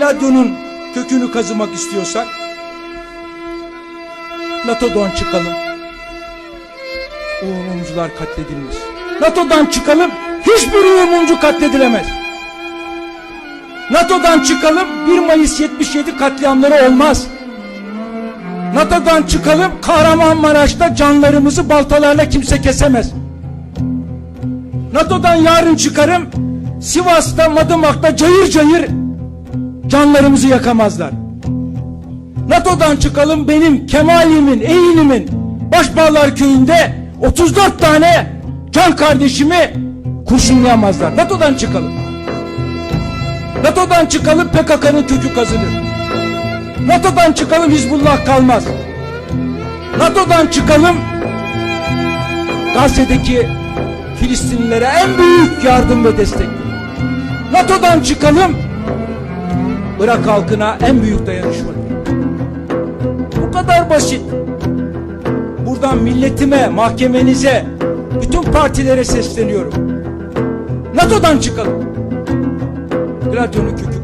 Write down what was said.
Gladyonun kökünü kazımak istiyorsak NATO'dan çıkalım. Uğur mumcular katledilmiş. NATO'dan çıkalım. Hiçbir Uğur mumcu katledilemez. NATO'dan çıkalım. 1 Mayıs 77 katliamları olmaz. NATO'dan çıkalım. Kahramanmaraş'ta canlarımızı baltalarla kimse kesemez. NATO'dan yarın çıkarım. Sivas'ta, Madımak'ta cayır cayır canlarımızı yakamazlar. NATO'dan çıkalım benim Kemal'imin, Eğilim'in Başbağlar köyünde 34 tane can kardeşimi kurşunlayamazlar. NATO'dan çıkalım. NATO'dan çıkalım PKK'nın kökü kazınır. NATO'dan çıkalım Hizbullah kalmaz. NATO'dan çıkalım Gazze'deki Filistinlilere en büyük yardım ve destek. NATO'dan çıkalım Irak halkına en büyük dayanışma. Bu kadar basit. Buradan milletime, mahkemenize, bütün partilere sesleniyorum. NATO'dan çıkalım. Gladyonun kökü